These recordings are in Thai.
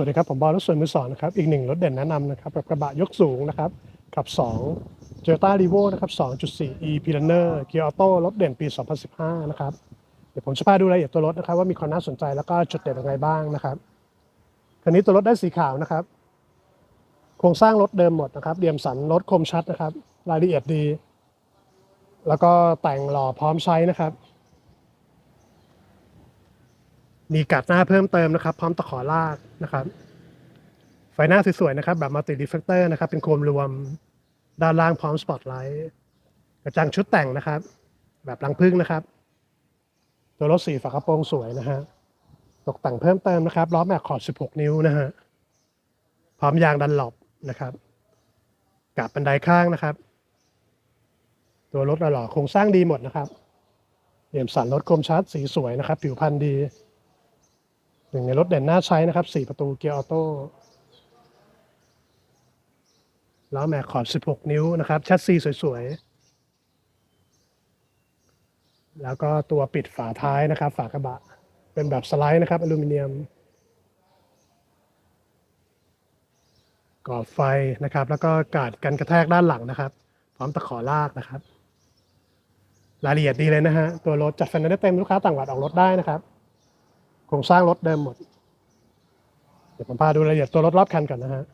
สวัสดีครับ ผมบอลรถส่วนมือสองนะครับ อีกหนึ่งรถเด่นแนะนำนะครับกับกระบะยกสูงนะครับ กับ2 Toyota r e v o นะครับ 2.4 e p i l a n e r เกียร์ออโต้รถเด่นปี 2015 นะครับ เดี๋ยวผมจะพาดูรายละเอียดตัวรถนะครับ ว่ามีความน่าสนใจแล้วก็จุดเด่นอะไรบ้างนะครับคันนี้ตัวรถได้สีขาวนะครับ โครงสร้างรถเดิมหมดนะครับเดียมสันรถคมชัดนะครับ รายละเอียดดี แล้วก็แต่งหล่อพร้อมใช้นะครับ มีกัดหน้าเพิ่มเติมนะครับ พร้อมตะขอลากนะครับ ไฟหน้าสวยๆนะครับ แบบมัลติดีเฟกเตอร์นะครับ เป็นโคมรวมด้านล่างพร้อมสปอตไลท์กระจังชุดแต่งนะครับ แบบรังพึ่งนะครับ ตัวรถสีฝากระโปรงสวยนะฮะตกแต่งเพิ่มเติมนะครับล้อแม็กขอด 16 นิ้วนะฮะพร้อมยางดันหลบนะครับกับบันไดข้างนะครับ ตัวรถหล่อโครงสร้างดีหมดนะครับเหลี่ยมสันรถคมชัดสีสวยนะครับ ผิวพรรณดี หนึ่งในรถเด่นน่าใช้นะครับ4ประตูเกียร์ออโต้ล้อแม็กขอบ 16 นิ้วนะครับแชสซีสวยๆ แล้วก็ตัวปิดฝาท้ายนะครับ ฝากระบะ เป็นแบบสไลด์นะครับอลูมิเนียมก่อไฟนะครับ แล้วก็กาดกันกระแทกด้านหลังนะครับ พร้อมตะขอลากนะครับ รายละเอียดดีเลยนะฮะ ตัวรถจัดไฟแนนซ์ได้เต็มลูกค้าต่างจังหวัดออกรถได้นะครับ โครงสร้างรถเดิมหมด เดี๋ยวผมพาดูรายละเอียดตัวรถรอบคันก่อนนะฮะ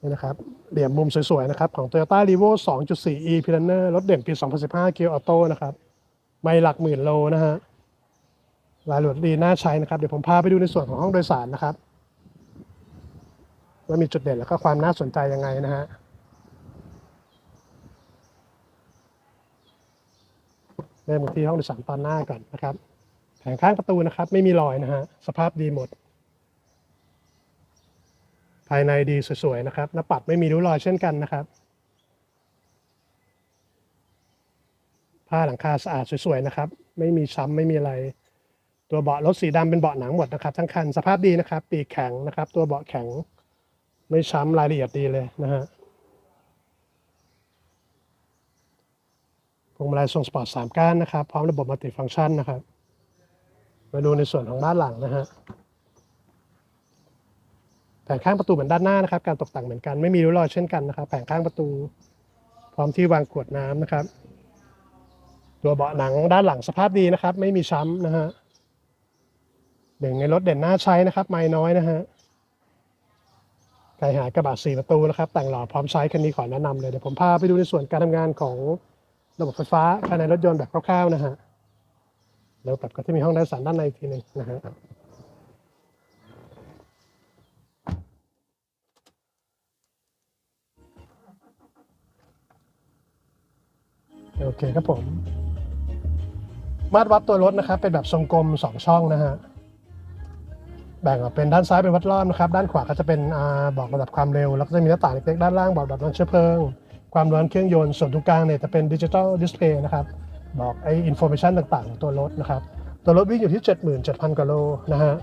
นี่นะครับ เหลี่ยมมุมสวยๆนะครับ ของ Toyota r e v o 2.4 e p i l a n e r รถเด่นปี 2015เกียร์ออโต้นะครับ ไม่หลักหมื่นโลนะฮะรายละเอียดดีน่าใช้นะครับ เดี๋ยวผมพาไปดูในส่วนของห้องโดยสารนะครับว่ามีจุดเด่นแล้วก็ความน่าสนใจยังไงนะฮะ เริ่มที่ห้องโดยสารตอนหน้าก่อนนะครับ แผงข้างประตูนะครับ ไม่มีรอยนะฮะ สภาพดีหมด ภายในดีสวยๆนะครับหน้าปัดไม่มีริ้วรอยเช่นกันนะครับ ผ้าหลังคาสะอาดสวยๆนะครับ ไม่มีช้ำไม่มีอะไร ตัวเบาะรถสีดำเป็นเบาะหนังหมดนะครับ ทั้งคันสภาพดีนะครับ ปีกแข็งนะครับ ตัวเบาะแข็ง ไม่ช้ำรายละเอียดดีเลยนะฮะ พวงมาลัยทรงสปอร์ตสามก้านนะครับ พร้อมระบบมัลติฟังก์ชันนะครับ มาดูในส่วนของด้านหลังนะฮะแผงข้างประตูเหมือนด้านหน้านะครับ การตกแต่งเหมือนกันไม่มีริ้วรอยเช่นกันนะครับ แผงข้างประตู พร้อมที่วางขวดน้ำนะครับ ตัวเบาะหนังด้านหลังสภาพดีนะครับ ไม่มีช้ำนะฮะหนึ่งในรถเด่นหน้าใช้นะครับ ไม่น้อยนะฮะใครหากระบะสี่ประตูนะครับ แต่งหล่อพร้อมใช้คันนี้ขอแนะนำเลยเดี๋ยวผมพาไปดูในส่วนการทำงานของ ระบบไฟฟ้าภายในรถยนต์แบบคร่าวๆนะฮะแล้วแบบก็จะมีห้องโดยสารด้านในอีกทีหนึ่งนะฮะโอเคครับผม มาตรวัดตัวรถนะครับ เป็นแบบทรงกลมสองช่องนะฮะ แบ่งออกเป็นด้านซ้ายเป็นวัดรอบนะครับ ด้านขวาก็จะเป็นอ่าบอกระดับความเร็ว แล้วก็จะมีหน้าต่างเล็กๆด้านล่างบอกระดับน้ำเชื้อเพลิง ความร้อนเครื่องยนต์ส่วนตรงกลางเนี่ยจะเป็นดิจิตอลดิสเพย์นะครับบอกไอ้อินโฟเมชันต่างๆของตัวรถนะครับ ตัวรถวิ่งอยู่ที่ 77,000กว่าโลนะฮะ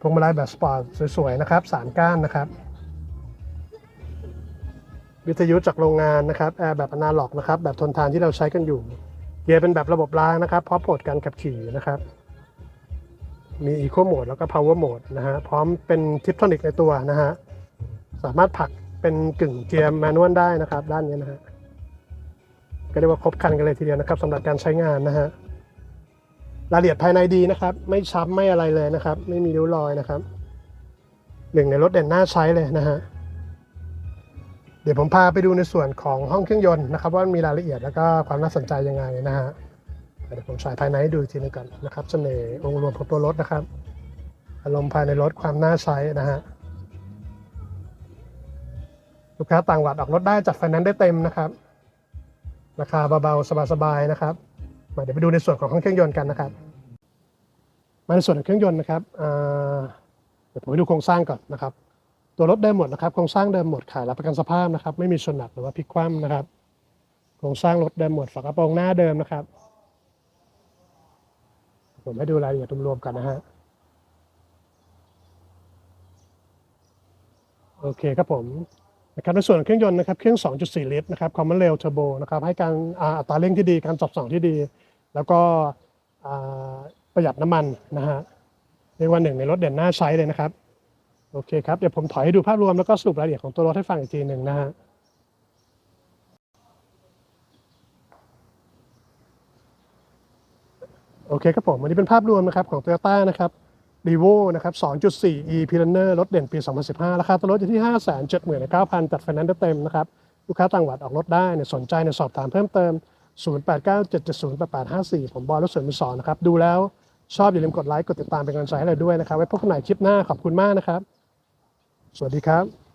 พวงมาลัยแบบสปอร์ตสวยๆนะครับสามก้านนะครับ วิทยุจากโรงงานนะครับแอร์แบบอนาล็อกนะครับแบบทนทานที่เราใช้กันอยู่เกียร์เป็นแบบระบบรางนะครับพร้อมโหมดการขับขี่นะครับมี Eco Mode แล้วก็ Power Mode นะฮะพร้อมเป็นทิปทอนิกในตัวนะฮะสามารถผลัก เป็นกึ่งเกียร์แมนนวลได้นะครับ ด้านนี้นะฮะก็เรียกว่าครบครันกันเลยทีเดียวนะครับสำหรับการใช้งานนะฮะรายละเอียดภายในดีนะครับ ไม่ช้ำไม่อะไรเลยนะครับ ไม่มีริ้วรอยนะครับหนึ่งในรถเด่นหน้าใช้เลยนะฮะเดี๋ยวผมพาไปดูในส่วนของห้องเครื่องยนต์นะครับ ว่ามีรายละเอียดแล้วก็ความน่าสนใจยังไงนะฮะเดี๋ยวผมฉายภายในให้ดูทีนึงก่อนนะครับเสน่ห์องค์รวมของตัวรถนะครับอารมณ์ภายในรถความน่าใช้นะฮะ ลูกค้าต่างจังหวัดออกรถได้จัดไฟแนนซ์ได้เต็มนะครับราคาเบาๆสบายๆนะครับมาเดี๋ยวไปดูในส่วนของเครื่องยนต์กันนะครับ มาในส่วนของเครื่องยนต์นะครับเดี๋ยวผมไปดูโครงสร้างก่อนนะครับ ตัวรถเดิมหมดนะครับโครงสร้างเดิมหมดขายรับประกันสภาพนะครับ ไม่มีชนหนักหรือว่าพลิกคว่ำนะครับ โครงสร้างรถเดิมหมดฝากระโปรงหน้าเดิมนะครับ ผมให้ดูรายละเอียดรวมๆกันนะฮะโอเคครับผม นะครับในส่วนของเครื่องยนต์นะครับเครื่อง 2.4 ลิตรนะครับความเร็วเทอร์โบนะครับให้การอัตราเร่งที่ดีการจับสองที่ดี แล้วก็ประหยัดน้ำมันนะฮะเรียกว่าหนึ่งในรถเด่นน่าใช้เลยนะครับโอเคครับเดี๋ยวผมถอยให้ดูภาพรวมแล้วก็สรุปรายละเอียดของตัวรถให้ฟังอีกทีหนึ่งนะฮะโอเคครับผมวันนี้เป็นภาพรวมนะครับของ Toyota นะครับ r e v o นะครับ 2.4 e p l a n e r รถเด่นปี 2015 ราคาตัวรถอยู่ที่ 579,000จัดไฟแนนซ์เต็มนะครับ ลูกค้าต่างจังหวัดออกรถได้เนี่ยสนใจเนี่ยสอบถามเพิ่มเติม 0897708854 ผมบอยรถสวนมือสอนนะครับ ดูแล้วชอบอย่าลืมกดไลค์ กดติดตามเป็นกำลังใจให้เราด้วยนะครับ ไว้พบกันใหม่คลิปหน้าขอบคุณมากนะครับ สวัสดีครับ